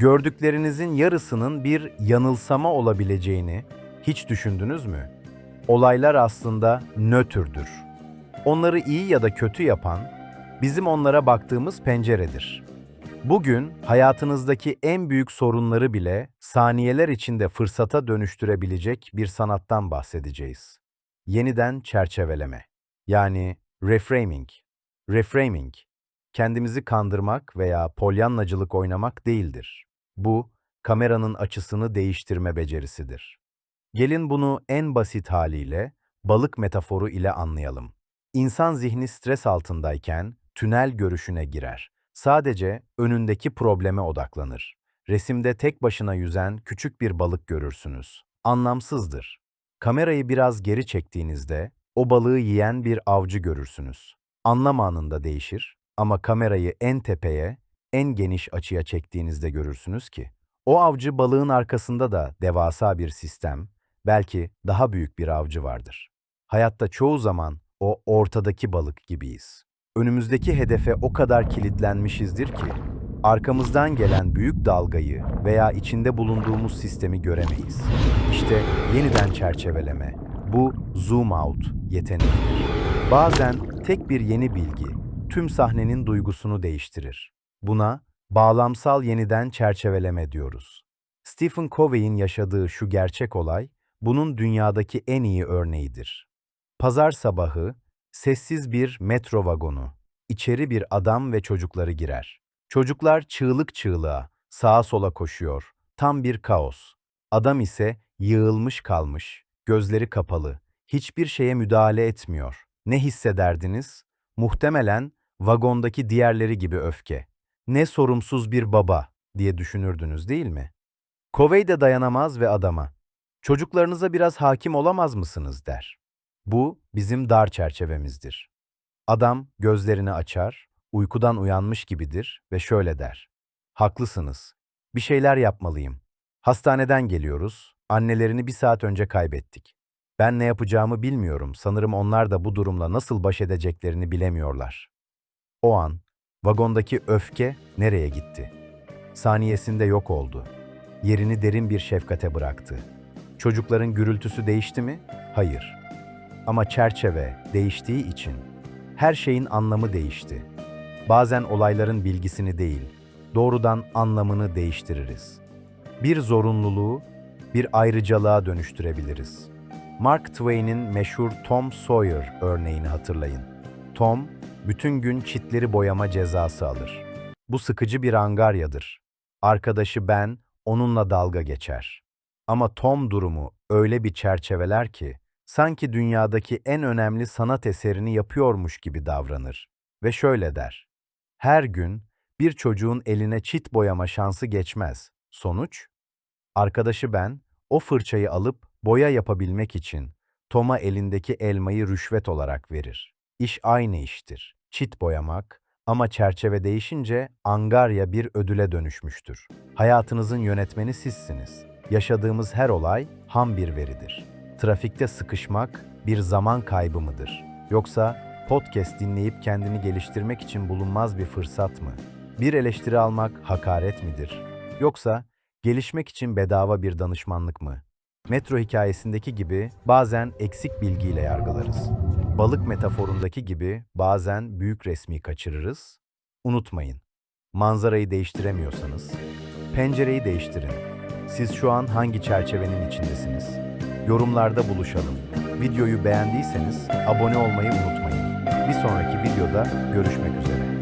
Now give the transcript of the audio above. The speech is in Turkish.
Gördüklerinizin yarısının bir yanılsama olabileceğini hiç düşündünüz mü? Olaylar aslında nötrdür. Onları iyi ya da kötü yapan bizim onlara baktığımız penceredir. Bugün hayatınızdaki en büyük sorunları bile saniyeler içinde fırsata dönüştürebilecek bir sanattan bahsedeceğiz. Yeniden çerçeveleme. Yani reframing. Reframing, kendimizi kandırmak veya polyanlacılık oynamak değildir. Bu, kameranın açısını değiştirme becerisidir. Gelin bunu en basit haliyle, balık metaforu ile anlayalım. İnsan zihni stres altındayken tünel görüşüne girer. Sadece önündeki probleme odaklanır. Resimde tek başına yüzen küçük bir balık görürsünüz. Anlamsızdır. Kamerayı biraz geri çektiğinizde o balığı yiyen bir avcı görürsünüz. Anlam anında değişir ama kamerayı en tepeye, en geniş açıya çektiğinizde görürsünüz ki o avcı balığın arkasında da devasa bir sistem, belki daha büyük bir avcı vardır. Hayatta çoğu zaman o ortadaki balık gibiyiz. Önümüzdeki hedefe o kadar kilitlenmişizdir ki arkamızdan gelen büyük dalgayı veya içinde bulunduğumuz sistemi göremeyiz. İşte yeniden çerçeveleme. Bu zoom out yeteneğidir. Bazen tek bir yeni bilgi tüm sahnenin duygusunu değiştirir. Buna bağlamsal yeniden çerçeveleme diyoruz. Stephen Covey'in yaşadığı şu gerçek olay bunun dünyadaki en iyi örneğidir. Pazar sabahı sessiz bir metro vagonu. İçeri bir adam ve çocukları girer. Çocuklar çığlık çığlığa, sağa sola koşuyor. Tam bir kaos. Adam ise yığılmış kalmış, gözleri kapalı, hiçbir şeye müdahale etmiyor. Ne hissederdiniz? Muhtemelen vagondaki diğerleri gibi öfke. Ne sorumsuz bir baba diye düşünürdünüz değil mi? Covey de dayanamaz ve adama, çocuklarınıza biraz hakim olamaz mısınız der. Bu bizim dar çerçevemizdir. Adam gözlerini açar, uykudan uyanmış gibidir ve şöyle der. Haklısınız. Bir şeyler yapmalıyım. Hastaneden geliyoruz. Annelerini bir saat önce kaybettik. Ben ne yapacağımı bilmiyorum. Sanırım onlar da bu durumla nasıl baş edeceklerini bilemiyorlar. O an vagondaki öfke nereye gitti? Saniyesinde yok oldu. Yerini derin bir şefkate bıraktı. Çocukların gürültüsü değişti mi? Hayır. Ama çerçeve değiştiği için her şeyin anlamı değişti. Bazen olayların bilgisini değil, doğrudan anlamını değiştiririz. Bir zorunluluğu bir ayrıcalığa dönüştürebiliriz. Mark Twain'in meşhur Tom Sawyer örneğini hatırlayın. Tom, bütün gün çitleri boyama cezası alır. Bu sıkıcı bir angaryadır. Arkadaşı Ben onunla dalga geçer. Ama Tom durumu öyle bir çerçeveler ki, sanki dünyadaki en önemli sanat eserini yapıyormuş gibi davranır. Ve şöyle der. Her gün bir çocuğun eline çit boyama şansı geçmez. Sonuç? Arkadaşı ben, o fırçayı alıp boya yapabilmek için Tom'a elindeki elmayı rüşvet olarak verir. İş aynı iştir. Çit boyamak ama çerçeve değişince angarya bir ödüle dönüşmüştür. Hayatınızın yönetmeni sizsiniz. Yaşadığımız her olay ham bir veridir. Trafikte sıkışmak bir zaman kaybı mıdır? Yoksa podcast dinleyip kendini geliştirmek için bulunmaz bir fırsat mı? Bir eleştiri almak hakaret midir? Yoksa gelişmek için bedava bir danışmanlık mı? Metro hikayesindeki gibi bazen eksik bilgiyle yargılarız. Balık metaforundaki gibi bazen büyük resmi kaçırırız. Unutmayın, manzarayı değiştiremiyorsanız pencereyi değiştirin. Siz şu an hangi çerçevenin içindesiniz? Yorumlarda buluşalım. Videoyu beğendiyseniz abone olmayı unutmayın. Bir sonraki videoda görüşmek üzere.